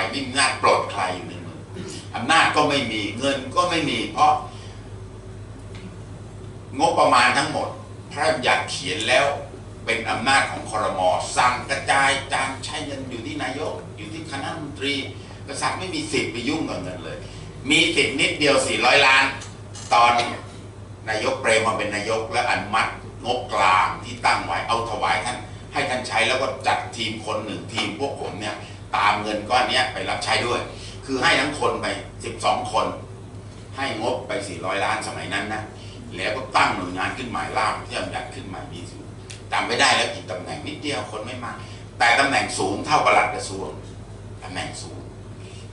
ไม่มีอำนาจปลดใครอยู่ในมืออำนาจก็ไม่มีเงินก็ไม่มี เพราะ งบประมาณทั้งหมด พระราชบัญญัติเขียนแล้วเป็นอำนาจของคอรมอสั่งกระจายการใช้เงินอยู่ที่นายก อยู่ที่คณะรัฐมนตรีกษัตริย์ไม่มีสิทธิ์ไปยุ่งกับเงินเลย มีสิทธิ์นิดเดียว 400 ล้าน ตอนนายกเปรมมาเป็นนายกและอนุมัติงบกลางที่ตั้งไว้เอาถวายท่านให้ท่านใช้แล้วก็จัดทีมคนหนึ่งทีมพวกผมเนี่ย ตามเงินก้อนนี้ไปรับใช้ด้วย คือให้ทั้งคนไป 12 คน ให้งบไป 400 ล้านสมัยนั้นนะแล้วก็ตั้งหน่วยงานขึ้นใหม่ล่ามที่บัญญัติขึ้นใหม่มีสูงจำไม่ได้แล้วกี่ตำแหน่งนิดเดียวคนไม่มาก แต่ตำแหน่งสูงเท่าประหลัดกระทรวงตำแหน่งสูง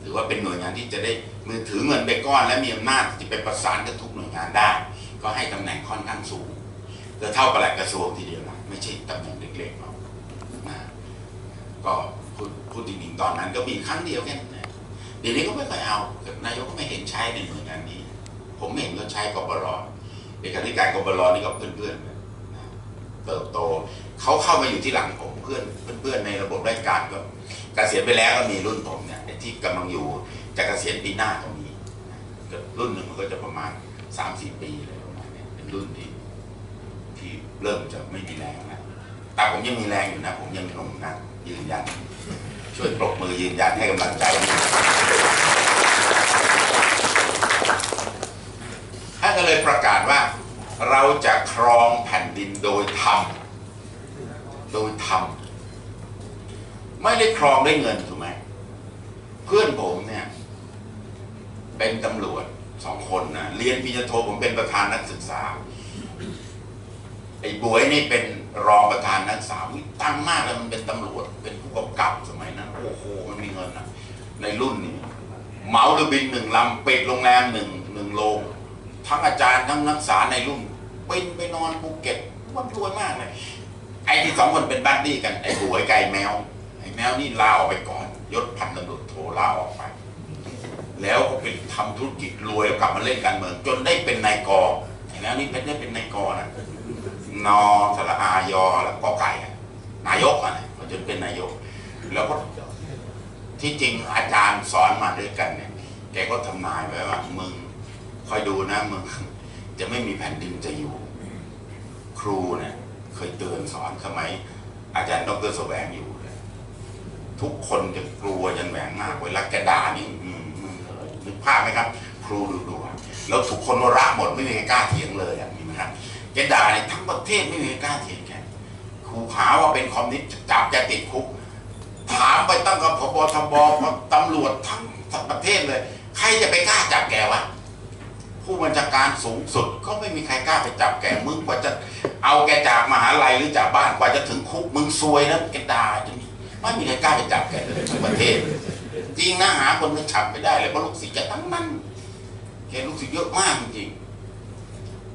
ถือว่าเป็นหน่วยงานที่จะได้มือถือเงินไปก้อน และมีอำนาจที่จะไปประสานกับทุกหน่วยงานได้ ก็ให้ตำแหน่งค่อนข้างสูงจะเท่าประหลัดกระทรวงทีเดียวนะไม่ใช่ตำแหน่งเล็กๆหรอกนะก็ พูดจริงๆตอนนั้นก็มีครั้งเดียวแค่นั้นเดี๋ยวนี้ก็ไม่ค่อยเอานายกก็ไม่เห็นใช้ในหน่วยงานนี้ ผมเห็นเขาใช้กบลเอกธิการกบลนี่ก็เพื่อนๆเติบโตเขาเข้ามาอยู่ที่หลังผมเพื่อนเพื่อนๆในระบบราชการก็เกษียณไปแล้วก็มีรุ่นผมเนี่ยที่กำลังอยู่จะเกษียณปีหน้าก็มีนะก็รุ่นหนึ่งมันก็จะประมาณสามสี่ปีเลยประมาณนี้เป็นรุ่นที่ที่เริ่มจะไม่มีแรงนะแต่ผมยังมีแรงอยู่นะ ผมยังหนุ่มนะยืนยัน ช่วยปรบมือยืนยันให้กำลังใจ ท่านก็เลยประกาศว่า เราจะครองแผ่นดินโดยธรรม โดยธรรม ไม่ได้ครองด้วยเงินถูกไหม เพื่อนผมเนี่ย เป็นตำรวจสองคนนะเรียนปริญญาโทผมเป็นประธานนักศึกษา ไอ้บวยนี่เป็นรองประธานนักศึกษาวิตั้งมากแล้วมันเป็นตำรวจเป็นผู้กำกับสมัยนั้นโอ้โหมันมีเงินนะในรุ่นนี้เหมาเรือบินหนึ่งลำปิดโรงแรมหนึ่งหนึ่งโรงทั้งอาจารย์ทั้งนักศึกษาในรุ่นบินไปนอนภูเก็ตมันรวยมากเลยไอ้ที่สองคนเป็นบัดดี้กันไอ้บวยกับไอ้แมวไอ้แมวนี่ลาออกไปก่อนยศพันตำรวจโทลาออกไป แล้วก็เป็นทำธุรกิจรวยกลับมาเล่นการเมืองจนได้เป็นนายกไอ้แมวนี่เป็นได้เป็นนายกนะ นอสระอายอแล้วก็ไก่นายกอะนะมันจนเป็นนายก แล้วก็ที่จริงอาจารย์สอนมาด้วยกันเนี่ยแกก็ทำนายไว้ว่ามึงคอยดูนะมึงจะไม่มีแผ่นดินจะอยู่ ครูเนี่ยเคยเตือนสอนสมัยอาจารย์ดรแสวงอยู่ทุกคนจะกลัวยันแหวงมากเวลาแกด่านี่อืมมึงเลยนึกภาพไหมครับ ครูดูดูแล้วทุกคนรักหมดไม่มีใครกล้าเถียงเลยอะมีไหมครับ กด่าในทั้งประเทศไม่มีใครกล้าเถียงแกครูหาว่าเป็นคอมมิวนิสต์จับแกติดคุก ถามไปตั้งกับพบทบตำรวจทั้งประเทศเลย ใครจะไปกล้าจับแกวะผู้บัญชาการสูงสุดก็ไม่มีใครกล้าไปจับแกมึงกว่าจะเอาแกจากมหาลัยหรือจากบ้านกว่าจะถึงคุกมึงซวยนะแกด่าจนไม่มีใครกล้าไปจับแกเลยทั้งประเทศจริงนะหาคนไปจับไม่ได้เลยเพราะลูกศิษย์แกทั้งนั้นแกลูกศิษย์เยอะมากจริง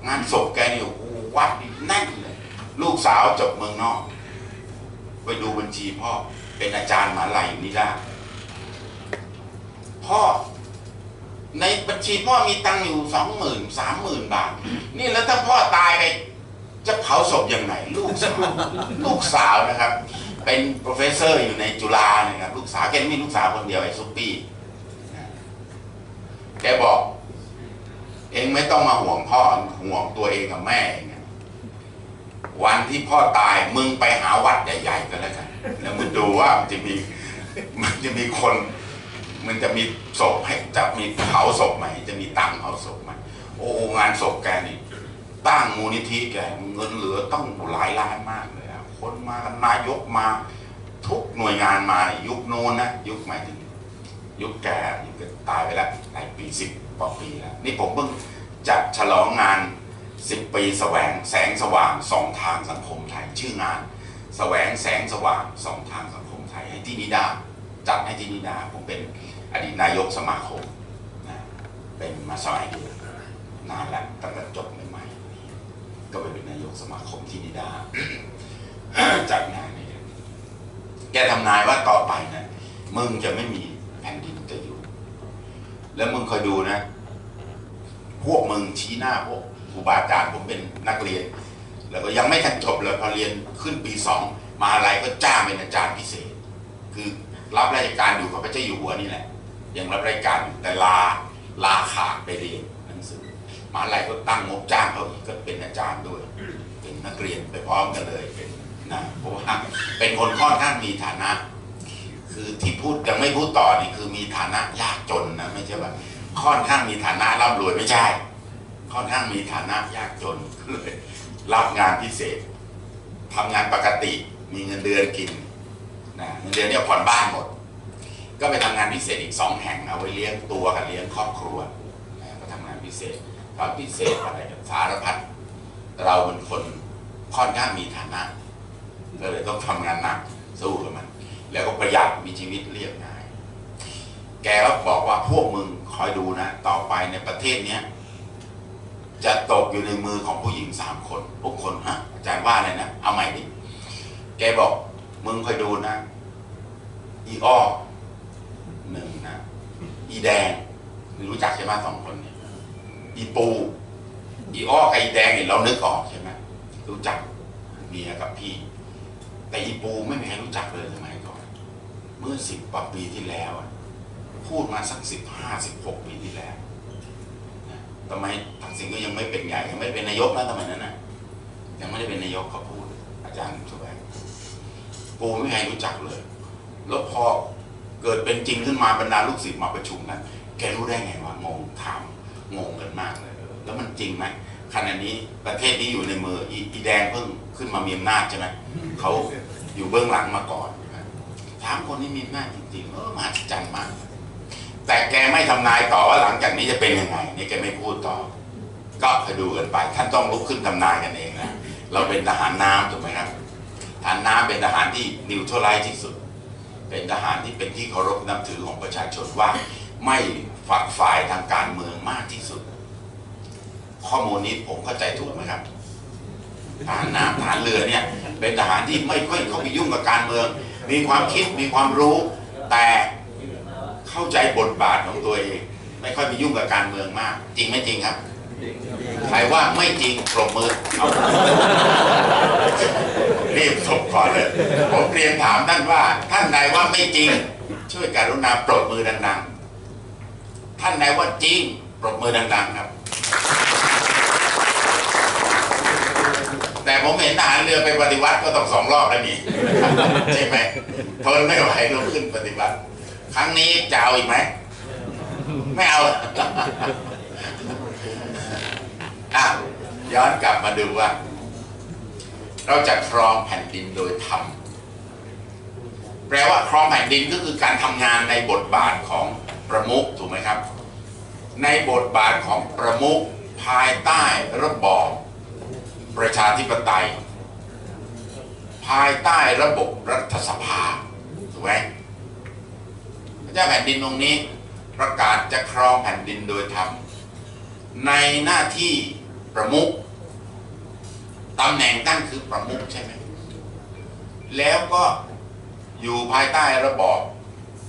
งานศพแกเนี่ยโอ้โห วัดนี่แน่นเลย ลูกสาวจบเมืองนอก ไปดูบัญชีพ่อ เป็นอาจารย์มหาลัยนี่ได้พ่อ ในบัญชีพ่อมีตังค์อยู่สองหมื่นสามหมื่นบาท นี่แล้วถ้าพ่อตายไปจะเผาศพยังไงลูกสาวลูกสาวนะครับ เป็น professor อยู่ในจุฬานะครับ ลูกสาวแกมีลูกสาวคนเดียวไอ้ซุปปี้แกบอก เองไม่ต้องมาห่วงพ่อห่วงตัวเองกับแม่เอง วันที่พ่อตายมึงไปหาวัดใหญ่ๆกันแล้วกัน แล้วมึงดูว่ามันจะมีมันจะมีคน มันจะมีศพให้จะมีเผาศพไหมจะมีตังเผาศพไหมโอ้งานศพแกนี่ตั้งมูลนิธิแกเงินเหลือต้องหลายล้านมากเลยอะคนมากันนายกมาทุกหน่วยงานมายุคโน้นนะยุคหมายถึงยุคแกยุคตายไปแล้วหลายปีสิบกว่าปีแล้วนี่ผมเพิ่งจัดฉลองงาน สิบปีแสวงแสงสว่างสองทางสังคมไทย ชื่องานแสวงแสงสว่างสองทางสังคมไทยให้ที่นิดาจัดให้ที่นิดาผมเป็นอดีตนายกสมาคมนะเป็นมาสมัยเดียวนานแล้วตั้งแต่จบใหม่ๆก็ไปเป็นนายกสมาคมที่นิดาจัดงานนี้แกทำนายว่าต่อไปนะมึงจะไม่มีแผ่นดินจะอยู่ แล้วมึงคอยดูนะ พวกมึงชี้หน้าพวก ครูบาอาจารย์ผมเป็นนักเรียน แล้วก็ยังไม่ทันจบเลยพอเรียนขึ้นปีสองมหาลัยก็จ้างเป็นอาจารย์พิเศษ คือรับราชการอยู่กับพระเจ้าอยู่หัวนี่แหละยังรับราชการอยู่แต่ลาลาขาดไปเรียนหนังสือมหาลัยก็ตั้งงบจ้างเขาอีกก็เป็นอาจารย์ด้วย เป็นนักเรียนไปพร้อมกันเลยเป็นนะเพราะว่าเป็นคนค่อนข้างมีฐานะ คือที่พูดยังไม่พูดต่อนี่คือมีฐานะยากจนนะไม่ใช่ว่าค่อนข้างมีฐานะร่ำรวยไม่ใช่ ค่อนข้างมีฐานะยากจนก็เลยรับงานพิเศษทำงานปกติมีเงินเดือนกินนะเงินเดือนเนี่ยผ่อนบ้านหมด ก็ไปทำงานพิเศษอีกสองแห่งเอาไว้เลี้ยงตัวกับเลี้ยงครอบครัวนะก็ทำงานพิเศษทำพิเศษอะไรสารพัดเราเป็นคนค่อนข้างมีฐานะก็เลยต้องทำงานหนักสู้กับมัน แล้วก็ประหยัดมีชีวิตเรียบง่าย แกก็บอกว่าพวกมึงคอยดูนะ ต่อไปในประเทศเนี้ย จะตกอยู่ในมือของผู้หญิงสามคนพวกคนฮะอาจารย์ว่าอะไรนะ เอาใหม่ดิแกบอกมึงคอยดูนะ อีอ้อหนึ่งนะ อีแดงรู้จักใช่ไหมสองคนเนี่ยอีปู อีอ้อกับอีแดงเนี่ยเรานึกออกใช่ไหมรู้จักเมียกับพี่ แต่อีปูไม่มีใครรู้จักเลยสมัยก่อนเมื่อสิบกว่าปีที่แล้ว พูดมาสักสิบห้าสิบหกปีที่แล้ว ทำไมทักษิณก็ยังไม่เป็นใหญ่ยังไม่เป็นนายกนะสมัยนั้นนะยังไม่ได้เป็นนายกเขาพูด อาจารย์ช่วยปูไม่มีใครรู้จักเลยแล้วพอเกิดเป็นจริงขึ้นมาบรรดาลูกศิษย์มาประชุมกันแกรู้ได้ไงวะงงถามงงกันมากเลย แล้วมันจริงไหมขณะนี้ประเทศนี้อยู่ในมืออีแดงเพิ่งขึ้นมามีอำนาจใช่ไหมเขาอยู่เบื้องหลังมาก่อนถามคนนี้มีอำนาจจริงๆเออมหัศจรรย์มาก แต่แกไม่ทำนายต่อว่าหลังจากนี้จะเป็นยังไงนี่แกไม่พูดต่อ ก็คดูกันไป ท่านต้องลุกขึ้นทำนายกันเองนะเราเป็นทหารน้ำถูกไหมครับทหารน้ำเป็นทหารที่นิวทรไลที่สุด เป็นทหารที่เป็นที่เคารพนับถือของประชาชนว่า ไม่ฝักฝ่ายทางการเมืองมากที่สุด ข้อมูลนี้ผมเข้าใจถูกไหมครับทหารน้ำทหารเรือเนี่ย เป็นทหารที่ไม่ค่อยเข้าไปยุ่งกับการเมือง มีความคิดมีความรู้แต่ เข้าใจบทบาทของตัวเอง ไม่ค่อยไปยุ่งกับการเมืองมาก จริงไหมจริงครับใครว่าไม่จริงปรบมือเอารีบส่งก่อนเลยผมเรียนถามท่านว่า ท่านใดว่าไม่จริง ช่วยการุณาปรบมือดังๆ ท่านใดว่าจริงปรบมือดังๆครับ แต่ผมเห็นทหารเรือไปปฏิวัติก็ต้องสองรอบแล้วนี่ใช่ไหมทนไม่ไหวลุกขึ้นปฏิวัติ ครั้งนี้จะเอาอีกไหมไม่เอาอะย้อนกลับมาดูว่า เราจะครองแผ่นดินโดยธรรมแปลว่าครองแผ่นดินก็คือการทำงานในบทบาทของประมุขถูกไหมครับ ในบทบาทของประมุขภายใต้ระบอบประชาธิปไตย ภายใต้ระบบรัฐสภาถูกไหม ระเจ้าแผ่นดินองค์นี้ ประกาศจะครองแผ่นดินโดยธรรมในหน้าที่ประมุขตำแหน่งตั้งคือประมุขใช่ไหมแล้วก็อยู่ภายใต้ระบอบ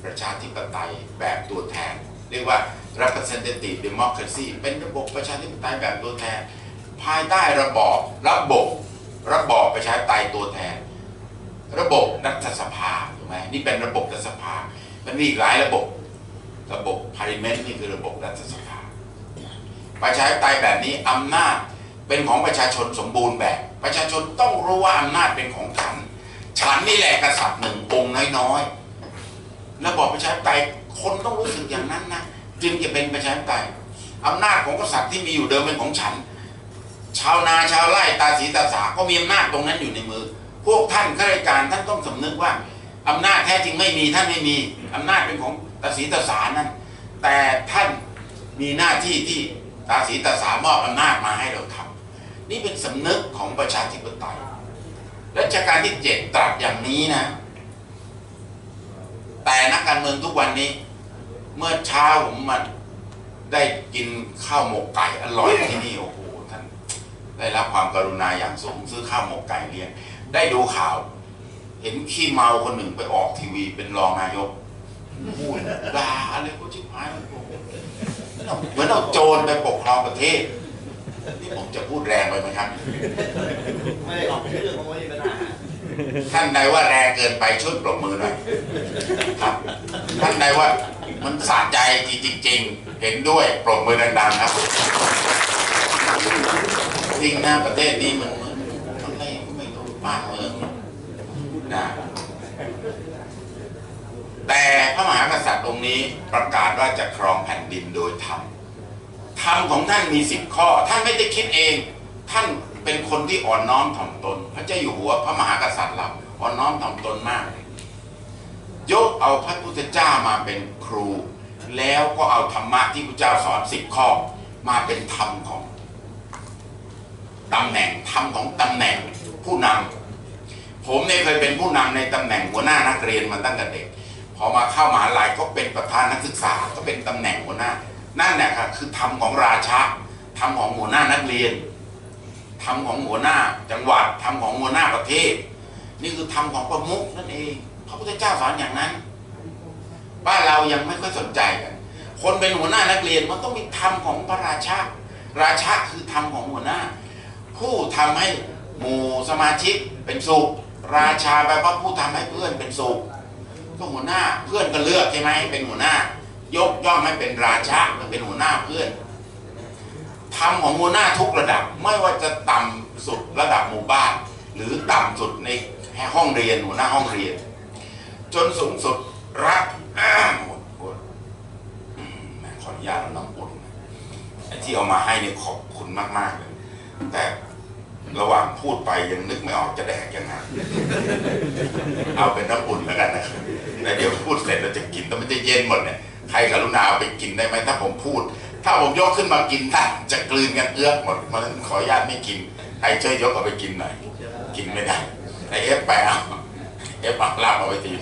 ประชาธิปไตยแบบตัวแทน เรียกว่า representative democracy เป็นระบบประชาธิปไตยแบบตัวแทน ภายใต้ระบอบระบบระบอบประชาธิปไตยตัวแทน ระบบรัฐสภาถูกไหมนี่เป็นระบบรัฐสภา มันมีอีกหลายระบบ ระบบ parliament นี่คือระบบรัฐสภาประชาธิปไตยแบบนี้อำนาจเป็นของประชาชนสมบูรณ์แบบ ประชาชนต้องรู้ว่าอำนาจเป็นของฉัน ฉันนี่แหละกษัตริย์หนึ่งองค์น้อยๆระบอบประชาธิปไตยคนต้องรู้สึกอย่างนั้นนะจึงจะเป็นประชาธิปไตยอำนาจของกษัตริย์ที่มีอยู่เดิมเป็นของฉัน ชาวนาชาวไร่ตาสีตาสาก็มีอำนาจตรงนั้นอยู่ในมือ พวกท่านข้าราชการท่านต้องสำนึกว่า อำนาจแท้จริงไม่มีท่านไม่มีอำนาจเป็นของตาสีตาสานั่นแต่ท่านมีหน้าที่ที่ตาสีตาสามอบอำนาจมาให้เราทำนี่เป็นสำนึกของประชาธิปไตยรัชกาลที่เจ็ดตรัสอย่างนี้นะ แต่นักการเมืองทุกวันนี้ เมื่อเช้าผมมาได้กินข้าวหมกไก่อร่อยที่นี่โอ้โหท่านได้รับความกรุณาอย่างสูงซื้อข้าวหมกไก่เลี้ยงได้ดูข่าว เห็นขี้เมาคนหนึ่งไปออกทีวีเป็นรองนายกพูดด่าอะไรก็ชิบหายโอ้โหเหมือนเอาโจรไปปกครองประเทศ นี่ผมจะพูดแรงไปไหมครับ ไม่ได้ออกชื่อเพราะว่ามีปัญหาท่านใดว่าแรงเกินไปช่วยปรบมือหน่อยครับ ท่านใดว่ามันสะใจจริง ๆ เห็นด้วยปรบมือดังๆครับจริงนะประเทศนี้มันมันไม่ไม่รู้บ้านเมือง นะแต่พระมหากษัตริย์องค์นี้ประกาศว่าจะครองแผ่นดินโดยธรรมธรรมของท่านมีสิบข้อ ท่านไม่ได้คิดเอง ท่านเป็นคนที่อ่อนน้อมถ่อมตน พระเจ้าอยู่หัวพระมหากษัตริย์เราอ่อนน้อมถ่อมตนมาก ยกเอาพระพุทธเจ้ามาเป็นครู แล้วก็เอาธรรมะที่พระเจ้าสอนสิบข้อ มาเป็นธรรมของตำแหน่งธรรมของตำแหน่งผู้นำ ผมเนี่ยเคยเป็นผู้นำในตำแหน่งหัวหน้านักเรียนมาตั้งแต่เด็ก พอมาเข้ามหาลัยก็เป็นประธานนักศึกษาก็เป็นตำแหน่งหัวหน้า นั่นแหละครับคือธรรมของราชาธรรมของหัวหน้านักเรียนธรรมของหัวหน้าจังหวัดธรรมของหัวหน้าประเทศ นี่คือธรรมของประมุขนั่นเอง พระพุทธเจ้าสอนอย่างนั้น บ้านเรายังไม่ค่อยสนใจกันคนเป็นหัวหน้านักเรียนมันต้องมีธรรมของพระราชาราชาคือธรรมของหัวหน้า ผู้ทำให้หมู่สมาชิกเป็นสุข ราชาแปลว่าผู้ทำให้เพื่อนเป็นสุขก็หัวหน้าเพื่อนก็เลือกใช่ไหมเป็นหัวหน้า ยกย่องให้เป็นราชาเป็นหัวหน้าเพื่อนทำของหัวหน้าทุกระดับไม่ว่าจะต่ำสุดระดับหมู่บ้าน หรือต่ำสุดในห้องเรียนหัวหน้าห้องเรียน จนสูงสุดรักอ้าหมดปวดขออนุญาตน้ำอุ่นไอ้ที่เอามาให้เนี่ยขอบคุณมากๆเลยแต่ ระหว่างพูดไปยังนึกไม่ออกจะแดกยังไงเอาเป็นน้ำอุ่นแล้วกันนะครับแล้วเดี๋ยวพูดเสร็จเราจะกินแต่มันจะเย็นหมดเนี่ยใครกรุณาเอาไปกินได้ไหมถ้าผมพูด ถ้าผมยกขึ้นมากินท่านจะกลืนกันเอื้อกหมดเพราะฉะนั้นขออนุญาตไม่กินใครช่วยยกเอาไปกินหน่อยกินไม่ได้ไอเอฟไปเอาเอฟปักรับเอาไปที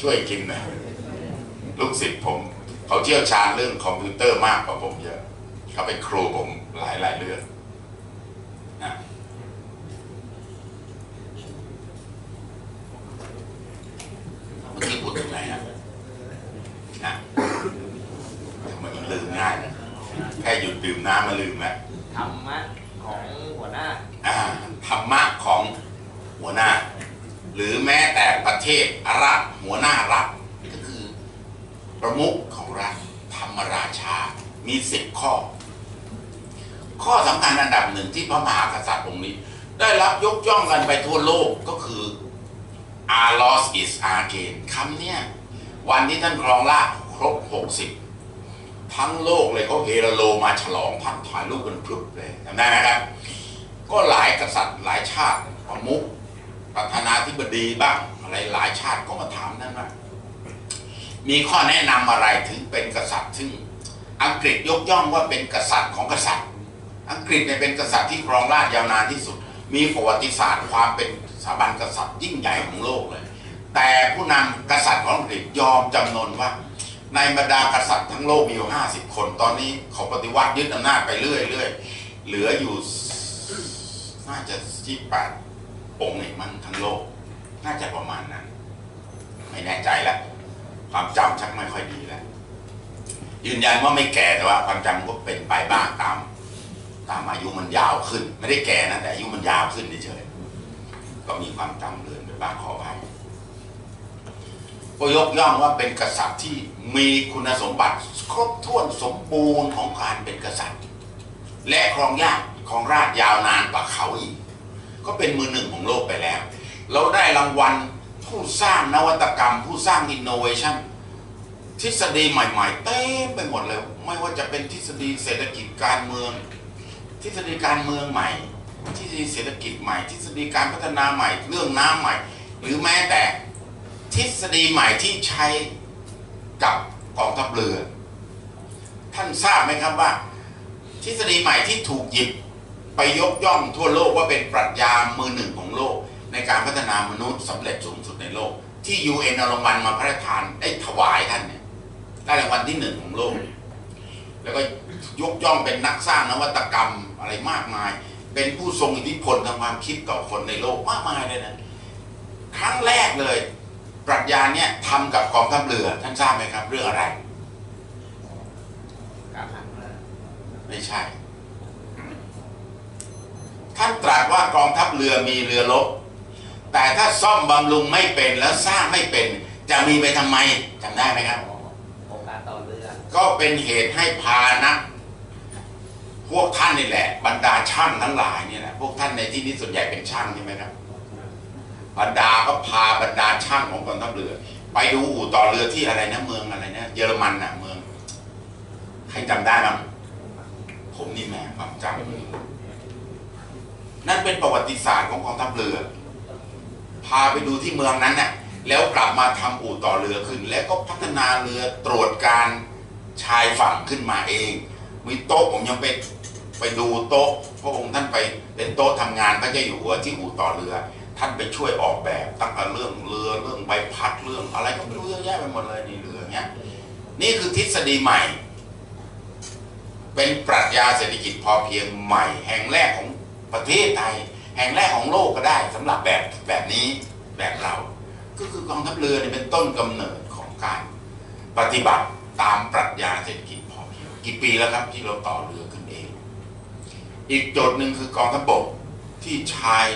ช่วยกินหน่อยลูกศิษย์ผมเขาเชี่ยวชาญเรื่องคอมพิวเตอร์มากกว่าผมเยอะเขาเป็นครูผมหลายหลายเรื่องนะเมื่อกี้พูดถึงไหนนะนะทำไมมันลืมง่ายนะแค่หยุ ดดื่มน้ำมาลืมแล้วธรรมะของหัวหน้าอ่าธรรมะของหัวหน้า หรือแม้แต่ประเทศรัฐหัวหน้ารัฐก็คือ ประมุขของรัฐธรรมราชา มีสิบข้อ ข้อสำคัญอันดับหนึ่งที่พระมหากษัตริย์องค์นี้ ได้รับยกย่องกันไปทั่วโลกก็คือ a l o s is again คำเนี้ยวันที่ท่านครองราชย์ครบ 60 ทั้งโลกเลยเขาเฮโลมาฉลองพันถ่ายรูปกันพรึบเลยจำได้ไหมครับ ก็หลายกษัตริย์หลายชาติประมุขประธานาธิบดีบ้างอะไรหลายชาติก็มาถามท่นว่ามีข้อแนะนำอะไรถึงเป็นกษัตริย์ซึ่งอังกฤษยกย่องว่าเป็นกษัตริย์ของกษัตริย์ อังกฤษเนี่ยเป็นกษัตริย์ที่ครองราชยาวนานที่สุด มีประวัติศาสตร์ความเป็นสถาบันกษัตริย์ยิ่งใหญ่ของโลกเลย แต่ผู้นำกษัตริย์ของอังกฤษยอมจำนนว่า ในบรรดากษัตริย์ทั้งโลกมีอยู่ห้าสิบคน ตอนนี้เขาปฏิวัติยึดอำนาจไปเรื่อยเรื่อยๆเหลืออยู่น่าจะที่แปดองค์เองมั้งทั้งโลก น่าจะประมาณนั้น ไม่แน่ใจแล้วความจำชักไม่ค่อยดีแล้วยืนยันว่าไม่แก่แต่ว่าความจำก็เป็นไปบ้างตาม ตามอายุมันยาวขึ้น ไม่ได้แก่นะแต่อายุมันยาวขึ้นเฉยๆก็มีความจำเลือนไปบ้างขออภัย ก็ยกย่องว่าเป็นกษัตริย์ที่มีคุณสมบัติครบถ้วนสมบูรณ์ของการเป็นกษัตริย์ และครองยากของราชยาวนานกว่าเขาอีก ก็เป็นมือหนึ่งของโลกไปแล้ว เราได้รางวัลผู้สร้างนวัตกรรม ผู้สร้างอินโนเวชันทฤษฎีใหม่ๆเต็มไปหมดเลย ไม่ว่าจะเป็นทฤษฎีเศรษฐกิจการเมือง ทฤษฎีการเมืองใหม่ ทฤษฎีเศรษฐกิจใหม่ ทฤษฎีการพัฒนาใหม่ เรื่องน้ำใหม่ หรือแม้แต่ ทฤษฎีใหม่ที่ใช้กับกองทัพเรือ ท่านทราบไหมครับว่า ทฤษฎีใหม่ที่ถูกหยิบไปยกย่องทั่วโลกว่าเป็นปรัชญามือหนึ่งของโลก ในการพัฒนามนุษย์สำเร็จสูงสุดในโลก ที่ UN เอารางวัลมาพระราชทานได้ถวายท่านเนี่ยได้รางวัลที่หนึ่งของโลก แล้วก็ยกย่องเป็นนักสร้างนวัตกรรมอะไรมากมาย เป็นผู้ทรงอิทธิพลทางความคิดต่อคนในโลกมากมายเลยนะครั้งแรกเลย ปรัชญาเนี่ยทำกับกองทัพเรือท่านทราบไหมครับ เรื่องอะไรการทำเลยไม่ใช่ ท่านตรัสว่ากองทัพเรือมีเรือรบแต่ถ้าซ่อมบำรุงไม่เป็นแล้วสร้างไม่เป็นจะมีไปทำไมจำได้ไหมครับโครงการต่อเรือก็เป็นเหตุให้พานะพวกท่านนี่แหละ บรรดาช่างทั้งหลายเนี่ยแหละพวกท่านในที่นี้ส่วนใหญ่เป็นช่างใช่ไหมครับ บรรดาก็พาบรรดาช่างของกองทัพเรือ ไปดูอู่ต่อเรือที่อะไรนะเมืองอะไรนะเยอรมันนะเมืองใครจำได้บ้งผมนี่แม่ความจำนั่นเป็นประวัติศาสตร์ของกองทัพเรือ พาไปดูที่เมืองนั้นน่ะแล้วกลับมาทำอู่ต่อเรือขึ้น แล้วก็พัฒนาเรือตรวจการชายฝั่งขึ้นมาเอง มีโต๊ะผมยังไปไปดูโต๊ะพระองค์ท่านไปเป็นโต๊ะทำงานพระเจ้าอยู่หัวที่อู่ต่อเรือ ท่านไปช่วยออกแบบ ตั้งแต่เรื่องเรือเรื่องใบพัดเรื่อง อะไรก็ไม่รู้เยอะแยะไปหมดเลยนี่เรือเนี้ยนี่คือทฤษฎีใหม่ เป็นปรัชญาเศรษฐกิจพอเพียงใหม่ แห่งแรกของประเทศไทย แห่งแรกของโลกก็ได้สำหรับแบบแบบนี้แบบเรา ก็คือกองทัพเรือเนี่ยเป็นต้นกำเนิดของการปฏิบัติตามปรัชญาเศรษฐกิจพอเพียงกี่ปีแล้วครับที่เราต่อเรือขึ้นเอง อีกโจทย์หนึ่งคือกองทัพบกที่ชาย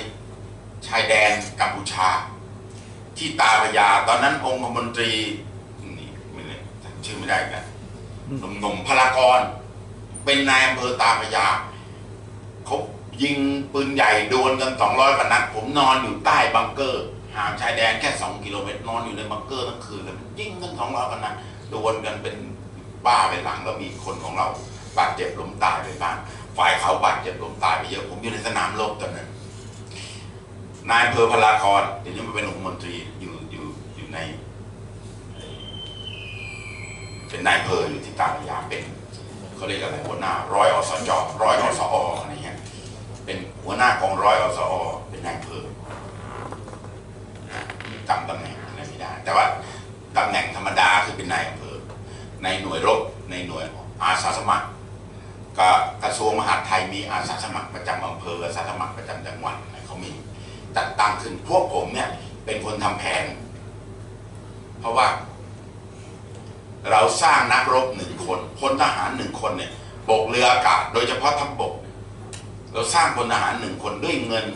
ชายแดนกัมพูชา ที่ตาพยาตอนนั้นองคมนตรีนี่ไม่เลยชื่อไม่ได้กันหนุ่มหนุ่มพลากร เป็นนายอำเภอตาพยาเขายิงปืนใหญ่โดวลกันสองร้อยกว่านัดผมนอนอยู่ใต้บังเกอร์ห่างชายแดนแค่สองกิโลเมตรนอนอยู่ในบังเกอร์ทั้งคืนเลยยิงกันสองร้อยกว่านัดดวลกันเป็นบ้าเป็นหลังแล้วมีคนของเราบาดเจ็บล้มตายไปบ้างฝ่ายเขาบาดเจ็บล้มตายไปเยอะผมอยู่ในสนามรบตอนนั้น นายอำเภอพลากรเดี๋ยวนี้มาเป็นองคมนตรีอยู่อยู่อยู่ใน เป็นนายอำเภออยู่ที่ตาพระยาเป็นเขาเรียกอะไรหัวหน้าร้อยอสจร้อยอสออะไรเงี้ยเป็นหัวหน้ากองร้อยอสอเป็นนายอำเภอจำตำแหน่งอะไรไม่ได้ แต่ว่าตำแหน่งธรรมดาคือเป็นนายอำเภอ ในหน่วยรบในหน่วยอาสาสมัครก็กระทรวงมหาดไทยมีอาสาสมัครประจำอำเภออาสาสมัครประจำจังหวัดอะไรเขามี จัดตั้งขึ้นพวกผมเนี่ยเป็นคนทำแผน เพราะว่า เราสร้างนักรบหนึ่งคนพลทหารหนึ่งคนเนี่ยบกเรืออากาศ โดยเฉพาะทัพบก เราสร้างพลทหารหนึ่งคนด้วยเงิน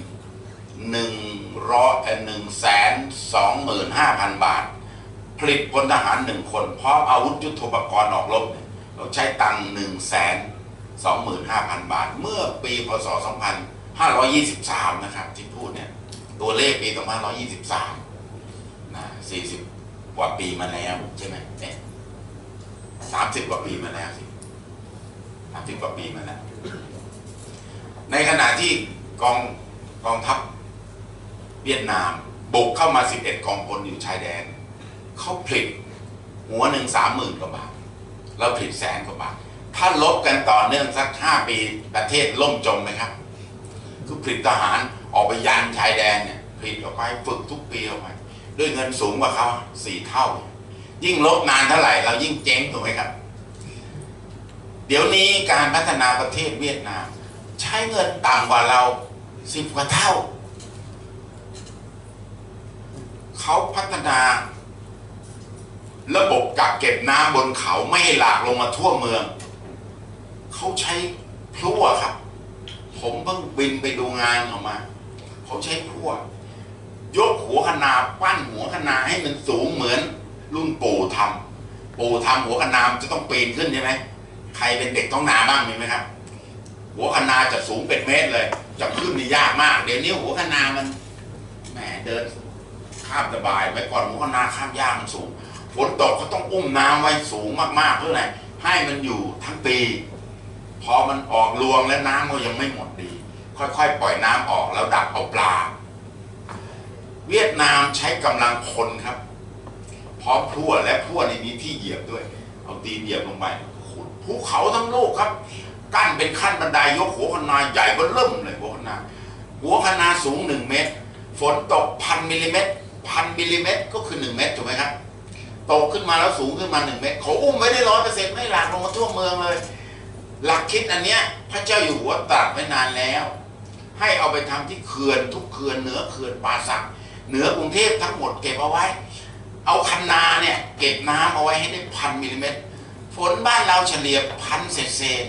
หนึ่งร้อยหนึ่งแสนสองหมื่นห้าพันบาท ผลิตพลทหารหนึ่งคนเพราะอาวุธยุทโธปกรณ์ออกรบเราใช้ตังค์หนึ่งแสนสองหมื่นห้าพันบาท เมื่อปีพศสองพันห้าร้อยี่สิบสามนะครับที่พูดเนี่ย ตัวเลขปีสองพันร้อยี่สิบสามนะสี่สิบกว่าปีมาแล้วใช่ไหมเนี่ยสามสิบกว่าปีมาแล้วสิสามสิบกว่าปีมาแล้ว ในขณะที่กองกองทัพเวียดนามบุกเข้ามา 11 กองพลอยู่ชายแดน เขาผลิตหัวหนึ่งสามหมื่นกว่าบาท เราผลิตแสนกว่าบาท ถ้าลบกันต่อเนื่องสักห้าปีประเทศล่มจมไหมครับ คือผลิตทหาร ออกไปยันชายแดนเนี่ยผลิตออกไปฝึกทุกปีออกไปด้วยเงินสูงกว่าเขาสี่เท่า ยิ่งลบนานเท่าไหร่ เรายิ่งเจ๊งถูกไหมครับ เดี๋ยวนี้การพัฒนาประเทศเวียดนาม ใช้เงินต่ำกว่าเราสิบกว่าเท่า เขาพัฒนา ระบบกักเก็บน้ำบนเขาไม่ให้หลากลงมาทั่วเมือง เขาใช้พลั่วครับ ผมเพิ่งบินไปดูงานออกมา เขาใช้พลั่วยกหัวคนาปั้นหัวคนาให้มันสูงเหมือนรุ่นปู่ทำปู่ทำหัวคนาจะต้องปีนขึ้นใช่ไหมใครเป็นเด็กท้องนาบ้างมีไหมครับ หัวคนาจะสูงเป็นเมตรเลย จะขึ้นนี่ยากมากเดี๋ยวนี้หัวคนามันแหมเดินข้ามสบายไปก่อนหัวคนาข้ามยากมันสูงฝนตกเขาต้องอุ้มน้ำไว้สูงมากๆเพื่ออะไรให้มันอยู่ทั้งปี พอมันออกรวงแล้วน้ำก็ยังไม่หมดดี ค่อยๆ ปล่อยน้ำออกแล้วดักเอาปลา เวียดนามใช้กำลังคนครับ พร้อมพลั่วและพลั่วในนี้ที่เหยียบด้วย เอาตีนเหยียบลงไปขุดภูเขาทั้งโลกครับ กั้นเป็นขั้นบันไดยกหัวคนาใหญ่เบนเริ่มเลยหัวคนาหัวคนาสูงหนึ่งเมตร ฝนตกพันมิลลิเมตรพันมิลลิเมตรก็คือหนึ่งเมตรถูกไหมครับตกขึ้นมาแล้วสูงขึ้นมาหนึ่งเมตรเขาอุ้มไว้ได้ร้อยเปอร์เซ็นต์ไม่หลากลงมาทั่วเมืองเลย หลักคิดอันเนี้ยพระเจ้าอยู่หัวตรัสไว้นานแล้ว ให้เอาไปทำที่เขื่อนทุกเขื่อนเหนือเขื่อนป่าสัก เหนือกรุงเทพทั้งหมดเก็บเอาไว้ เอาคันนาเนี่ยเก็บน้ำเอาไว้ให้ได้พันมิลลิเมตร ฝนบ้านเราเฉลี่ยพันเศษเศษ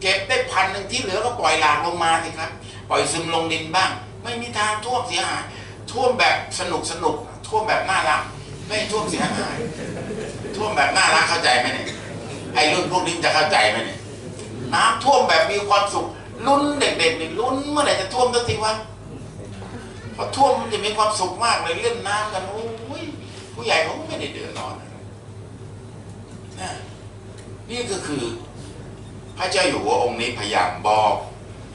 เก็บได้พันหนึ่งที่เหลือก็ปล่อยหลากลงมาสิครับ ปล่อยซึมลงดินบ้าง ไม่มีทางท่วมเสียหายท่วมแบบสนุกสนุกท่วมแบบน่ารัก ไม่ท่วมเสียหายท่วมแบบน่ารักเข้าใจไหมเนี่ย ไอ้รุ่นพวกนี้จะเข้าใจไหมเนี่ยน้ำท่วมแบบมีความสุขลุ้นเด็กๆนี่ลุ้นเมื่อไหร่จะท่วมสักทีวะพอท่วมมันจะมีความสุขมากเลยเล่นน้ำกันโอ้ยผู้ใหญ่เขาไม่ได้เดือดร้อนนะนี่ก็คือ พระเจ้าอยู่หัวองค์นี้พยายามบอก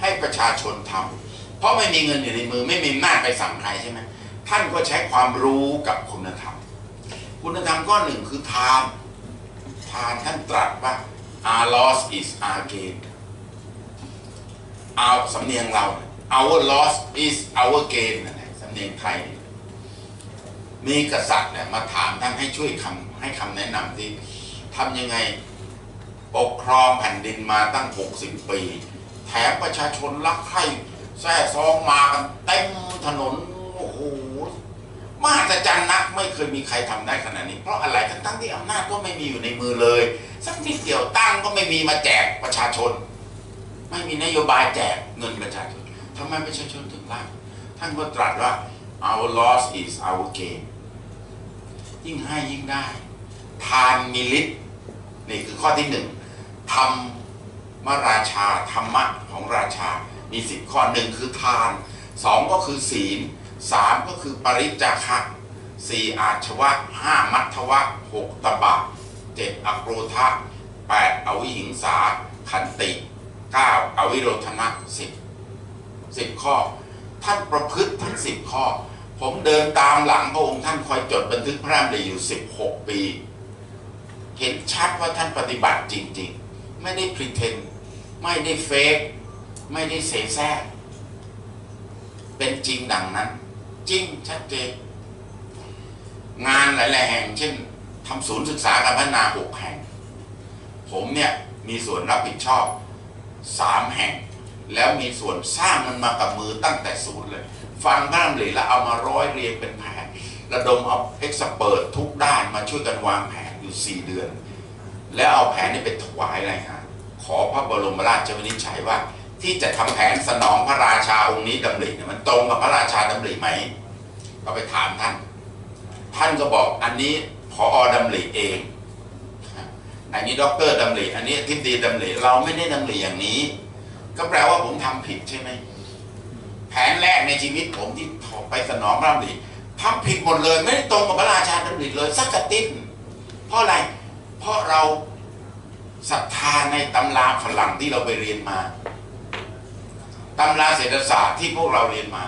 ให้ประชาชนทำเพราะไม่มีเงินอยู่ในมือไม่มีอำนาไปสั่งใครใช่ไหมท่านก็ใช้ความรู้กับคุณธรรม คุณธรรมข้อนหนึ่งคือทาน ทานท่านตรัสว่า our loss is our gain เอาสำเนียงเรา our loss is our gain นั่นแหละสำเนียงไทย มีกษัตริย์เนี่ยมาถามท่านให้ช่วยคำให้คำแนะนำที่ทำยังไงปกครองแผ่นดินมาตั้ง 60 ปี แถมประชาชนรักใคร่แซ่ซองมากันเต็มถนน โอ้โห มหัศจรรย์นักไม่เคยมีใครทำได้ขนาดนี้ เพราะอะไรทั้งทั้งที่อำนาจก็ไม่มีอยู่ในมือเลย สักนิดเดียวตั้งก็ไม่มีมาแจกประชาชน ไม่มีนโยบายแจกเงินประชาชนทำไมประชาชนถึงรักท่านก็ตรัสว่า our loss is our gain ยิ่งให้ยิ่งได้ ทานมีฤทธิ์นี่คือข้อที่หนึ่งธรรมราชาธรรมะของราชา มีสิบข้อหนึ่งคือทานสองก็คือศีล สามก็คือปริจาคะสี่อาชวะห้ามัทธวะหกตบะเจ็ดอโกรธะแปดอวิหิงสา ขันติเก้าอวิโรธนะสิบสิบข้อ ท่านประพฤติทั้งสิบข้อ ผมเดินตามหลังพระองค์ท่านคอยจดบันทึกพระธรรมเลยอยู่สิบหกปี เห็นชัดว่าท่านปฏิบัติจริง ๆ ไม่ได้พ r เทนไม่ได้เฟกไม่ได้เสแสร้งเป็นจริงดังนั้น จริงชัดเจนงานหลาย ๆ แห่ง เช่นทำศูนย์ศึกษาการพัฒนาหกแห่ง ผมเนี่ยมีส่วนรับผิดชอบสามแห่ง แล้วมีส่วนสร้างมันมากับมือตั้งแต่ศูนย์เลย ฟังพระธรรมเลยแล้วเอามาร้อยเรียงเป็นแผนระดมเอาเอ็กซ์เปิดทุกด้านมาช่วยกันวางแผนอยู่ 4 เดือน แล้วเอาแผนนี้ไปถวายอะไรฮะขอพระบรมราชวินิจฉัยว่า ที่จะทำแผนสนองพระราชาองค์นี้ดำริเนี่ยมันตรงกับพระราชาดำริไหม ก็ไปถามท่าน ท่านก็บอกอันนี้พออดำริเอง อันนี้ด็อกเตอร์ดำริอันนี้ทิพดีดำริเราไม่ได้ดำริอย่างนี้ ก็แปลว่าผมทำผิดใช่ไหมแผนแรกในชีวิตผมที่ไปสนองพระดำริทำผิดหมดเลยไม่ได้ตรงกับพระราชาดำริเลยสักกะติดเพราะอะไร เพราะเราศรัทธาในตำราฝรั่งที่เราไปเรียนมา ตำราเศรษฐศาสตร์ที่พวกเราเรียนมา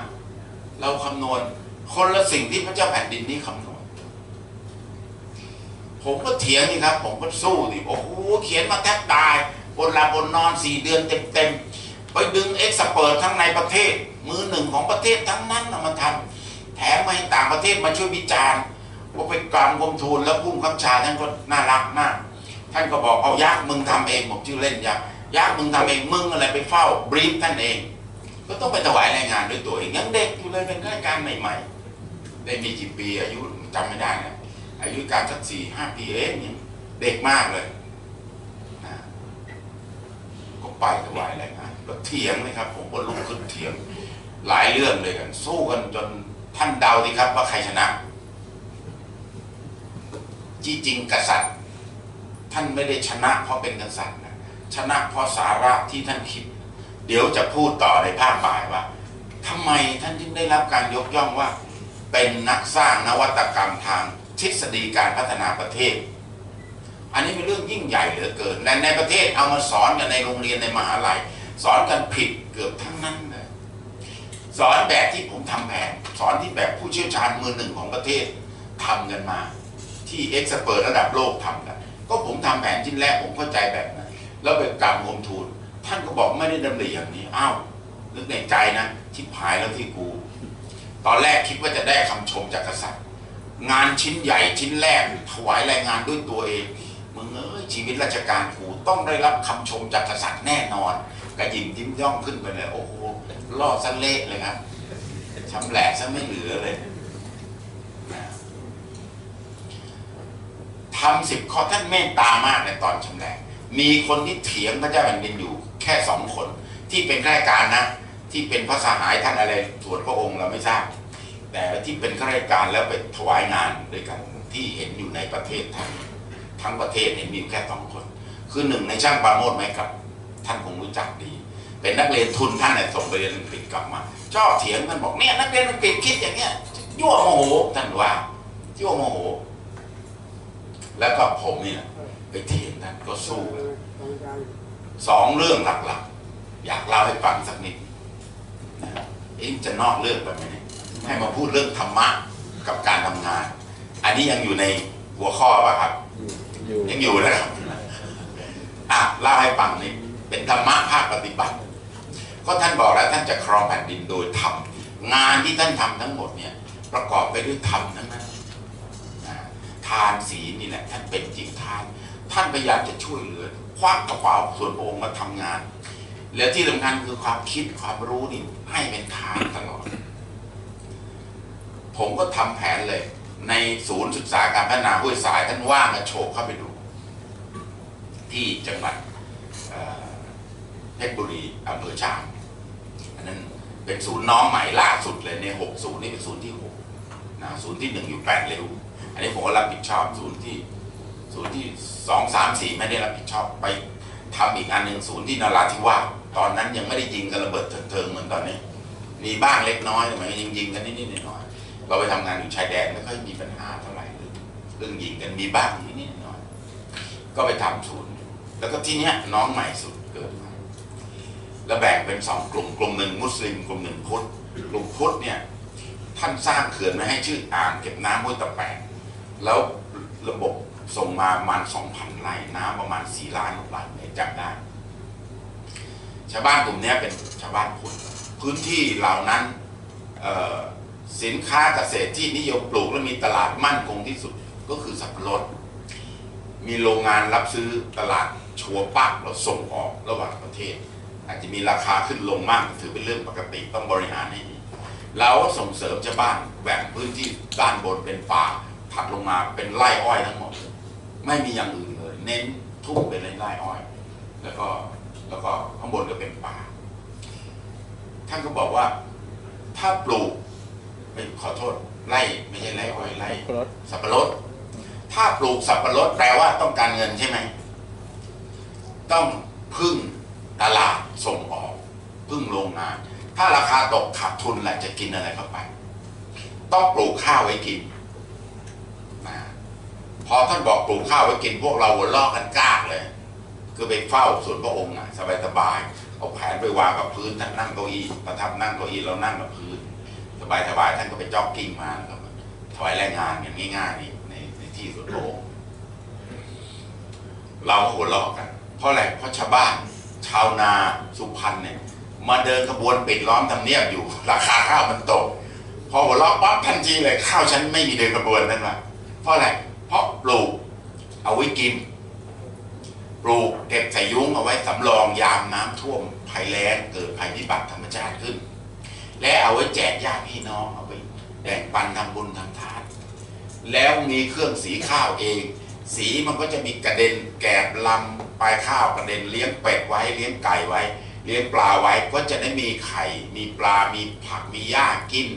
เราคำนวณคนละสิ่งที่พระเจ้าแผ่นดินนี้คำนวณ ผมก็เถียงนี่ครับ ผมก็สู้ดิโอ้โหเขียนมาแทบตายบนหลับบนนอนสี่เดือนเต็มๆไปดึงเอ็กซ์เปิดทั้งในประเทศ มือหนึ่งของประเทศทั้งนั้นมาทำแถมมาให้ต่างประเทศมาช่วยวิจารณ์ว่าไปกลางกรมทูลแล้วพุ่มคำชาท่านก็น่ารักมาก ท่านก็บอกเอายักษ์มึงทำเองผมชื่อเล่นยักษ์ยักษ์มึงทำเองมึงอะไรไปเฝ้าบรีฟท่านเอง ก็ต้องไปถวายรายงานด้วยตัวเองยังเด็กอยู่เลยเป็นข้าราชการใหม่ๆ ได้มีกี่ปีอายุจำไม่ได้นะอายุการสักสี่ห้าปีเองยังเด็กมากเลยนะก็ไปถวายรายงานก็เถียงเลยครับ ผมก็ลุกขึ้นเถียง หลายเรื่องเลยกัน สู้กันจนท่านเดาสิครับว่าใครชนะจริงๆกษัตริย์ ท่านไม่ได้ชนะเพราะเป็นกษัตริย์นะชนะเพราะสาระที่ท่านคิด เดี๋ยวจะพูดต่อในภาคบ่ายว่าทำไมท่านจึงได้รับการยกย่องว่า เป็นนักสร้างนวัตกรรมทางทฤษฎีการพัฒนาประเทศ อันนี้เป็นเรื่องยิ่งใหญ่เหลือเกินและในประเทศเอามาสอนกันในโรงเรียนในมหาลัย สอนกันผิดเกือบทั้งนั้นเลยสอนแบบที่ผมทำแผนสอนที่แบบผู้เชี่ยวชาญมือหนึ่งของประเทศทำกันมา ที่เอ็กซ์เปิดระดับโลกทำกันก็ผมทำแผนชิ้นแรกผมเข้าใจแบบนั้นแล้วไปกราบงมทูล ท่านก็บอกไม่ได้ดำริอย่างนี้อ้าวนึกในใจนะชิบหายแล้วที่กู ตอนแรกคิดว่าจะได้คำชมจากกษัตริย์ งานชิ้นใหญ่ชิ้นแรกถวายรายงานด้วยตัวเองมึงเอ้ยชีวิตราชการกูต้องได้รับคำชมจากกษัตริย์แน่นอนกระยิมยิ้มย่องขึ้นไปเลยโอ้โหล่อซะเละเลยครับชำแหละซะไม่เหลือเลยทำสิบข้อท่านเมตตามากในตอนชำแหละมีคนที่เถียงพระเจ้าแผ่นดินอยู่ แค่สองคน ที่เป็นข้าราชการนะ ที่เป็นพระสหายท่านอะไรส่วนพระองค์เราไม่ทราบ แต่ที่เป็นข้าราชการแล้วไปถวายงานด้วยกันที่เห็นอยู่ในประเทศทั้งทั้งประเทศเห็นมีแค่สองคน คือหนึ่งในช่างปราโมดไหมครับ ท่านคงรู้จักดี เป็นนักเรียนทุนท่านเนี่ยส่งไปเรียนอังกฤษกลับมาชอบเถียงท่านบอกเนี่ยนักเรียนอังกฤษคิดอย่างเนี้ยยั่วโมโหท่านว่ายั่วโมโห แล้วก็ผมเนี่ยไปเถียงท่านก็สู้ สองเรื่องหลักๆ อยากเล่าให้ฟังสักนิดนะเอ๊ะจะนอกเรื่องไปไหมเนี่ยให้มาพูดเรื่องธรรมะกับการทำงาน อันนี้ยังอยู่ในหัวข้อป่ะครับอยู่ยังอยู่นะครับอะเล่าให้ฟังนี่เป็นธรรมะภาคปฏิบัติ ก็ท่านบอกแล้วท่านจะครองแผ่นดินโดยธรรมงานที่ท่านทำทั้งหมดเนี่ยประกอบไปด้วยธรรมทั้งนั้นอ่าทานศีลนี่แหละท่านเป็นจริงทาน ท่านพยายามจะช่วยเหลือ คว้างกระเป๋าส่วนพระองค์มาทำงาน แล้วที่สำคัญคือความคิดความรู้นี่ให้เป็นทานตลอด ผมก็ทำแผนเลย ในศูนย์ศึกษาการพัฒนาห้วยสายท่านว่างมาโชว์เข้าไปดู ที่จังหวัดเอ่อเพชรบุรีอำเภอชางอันนั้นเป็นศูนย์น้องใหม่ล่าสุดเลยในหกศูนย์นี่เป็นศูนย์ที่หกนะศูนย์ที่หนึ่งอยู่แปดเร็วอันนี้ผมก็รับผิดชอบศูนย์ที่ ศูนย์ที่สองสามสี่ไม่ได้รับผิดชอบไปทำอีกอันหนึ่งศูนย์ที่นราธิวาสตอนนั้นยังไม่ได้ยิงกันระเบิดเถิงเหมือนตอนนี้ มีบ้างเล็กน้อยแต่มันยังยิงกันนิดๆหน่อยๆเราไปทำงานอยู่ชายแดนไม่ค่อยมีปัญหาเท่าไหร่เรื่องเรื่องยิงกันมีบ้างนิดๆหน่อยก็ไปทำศูนย์ แล้วก็ที่เนี้ยน้องใหม่สุดเกิดมาแล้วแบ่งเป็นสองกลุ่มกลุ่มหนึ่งมุสลิมกลุ่มหนึ่งพุทธกลุ่มพุทธเนี่ยท่านสร้างเขื่อนมาให้ชื่ออ่างเก็บน้ำห้วยตะแปงแล้วระบบ ส่งมาประมาณสองพันไร่น้ำประมาณสี่ล้านกว่าไร่เนี่ยจำได้ ชาวบ้านกลุ่มนี้เป็นชาวบ้านพุทธพื้นที่เหล่านั้นสินค้าเกษตรที่นิยมปลูกและมีตลาดมั่นคงที่สุดก็คือสับปะรด มีโรงงานรับซื้อตลาดชัวร์ปักแล้วส่งออกระหว่างประเทศ อาจจะมีราคาขึ้นลงมากถือเป็นเรื่องปกติต้องบริหารให้ดีเราส่งเสริมชาวบ้านแบ่งพื้นที่ด้านบนเป็นป่าถัดลงมาเป็นไร่อ้อยทั้งหมด ไม่มีอย่างอื่นเลย เน้นทุ่งเป็นไร่อ้อย แล้วก็แล้วก็ข้างบนก็เป็นป่า ท่านก็บอกว่า ถ้าปลูกไม่ขอโทษไร่ไม่ใช่ไร่อ้อยไร่รถสับปะรด ถ้าปลูกสับปะรดแปลว่าต้องการเงินใช่ไหม ต้องพึ่งตลาดส่งออก พึ่งโรงงาน ถ้าราคาตกขาดทุนแหละจะกินอะไรเข้าไป ต้องปลูกข้าวไว้กินนะ พอท่านบอกปลูกข้าวไว้กินพวกเราหัวลอกกันก้ากเลย คือไปเฝ้าส่วนพระองค์อะสบายๆเอาแผนไปวางกับพื้นท่านนั่งเก้าอี้ประทับนั่งเก้าอี้เรานั่งกับพื้น สบายๆท่านก็ไปจ็อกกิ้งมาแล้วก็ถวายแรงงานอย่างง่ายๆนี่ในในที่ส่วนพระองค์เราหัวลอกกัน เพราะอะไรเพราะชาวบ้าน ชาวนาสุพรรณเนี่ยมาเดินขบวนปิดล้อมทำเนียบอยู่ ราคาข้าวมันตก พอหัวลอกปั๊บทันทีเลยข้าวฉันไม่มีเดินขบวนนั่นว่าเพราะอะไร ราะปลูกเอาไว้กิน ปลูกเก็บใส่ยุ้งเอาไว้สำรองยามน้ำท่วมภัยแล้งเกิดภัยพิบัติธรรมชาติขึ้น และเอาไว้แจกญาติพี่น้องเอาไปแบ่งปันทำบุญทำทาน แล้วมีเครื่องสีข้าวเอง สีมันก็จะมีกระเด็นแกบลำปลายข้าวกระเด็นเลี้ยงเป็ดไว้เลี้ยงไก่ไว้ เลี้ยงปลาไว้ก็จะได้มีไข่ มีปลามีผักมีหญ้ากิน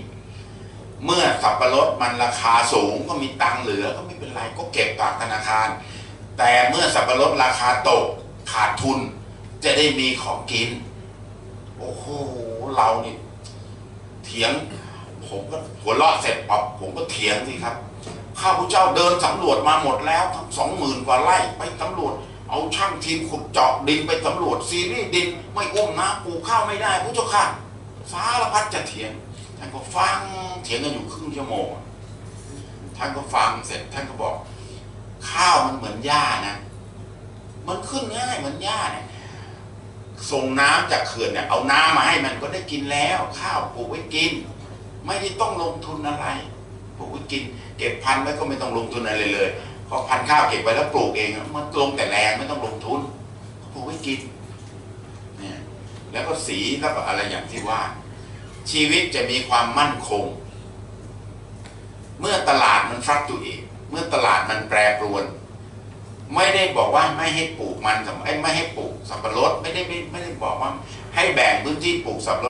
เมื่อสับปะรดมันราคาสูงก็มีตังเหลือก็ไม่เป็นไรก็เก็บฝากธนาคาร แต่เมื่อสับปะรดราคาตกขาดทุนจะได้มีของกิน โอ้โหเรานี่เถียง ผมก็หัวเราะเสร็จปับผมก็เถียงสิครับ ข้าพเจ้าเดินสำรวจมาหมดแล้วทั้งสองหมื่นกว่าไร่ไปสำรวจ เอาช่างทีมขุดเจาะดินไปสำรวจซีรีส์ดิน ไม่อ้มน้ำปลูกข้าวไม่ได้ผู้เจ้าค่ะสารพัดจะเถียง ท่านก็ฟังเถียงกันอยู่ครึ่งชั่วโมง ท่านก็ฟังเสร็จท่านก็บอก ข้าวมันเหมือนหญ้านะ มันขึ้นง่ายเหมือนหญ้าเนี่ยส่งน้ำจากเขื่อนเนี่ยเอาน้ำมาให้มันก็ได้กินแล้ว ข้าวปลูกไว้กิน ไม่ได้ต้องลงทุนอะไรปลูกไว้กิน เก็บพันธุ์ไว้ก็ไม่ต้องลงทุนอะไรเลยเพราะพันธุ์ข้าวเก็บไว้แล้วปลูกเองมันลงแต่แรงไม่ต้องลงทุนปลูกไว้กินเนี่ยแล้วก็สีแล้วก็อะไรอย่างที่ว่า ชีวิตจะมีความมั่นคง เมื่อตลาดมันฟลักตัวเอง เมื่อตลาดมันแปรปรวน ไม่ได้บอกว่าไม่ให้ปลูกมันสำเอ้ไม่ให้ปลูกสับปะรดไม่ได้ไม่ไม่ได้บอกว่าให้แบ่งพื้นที่ปลูกสับปะรด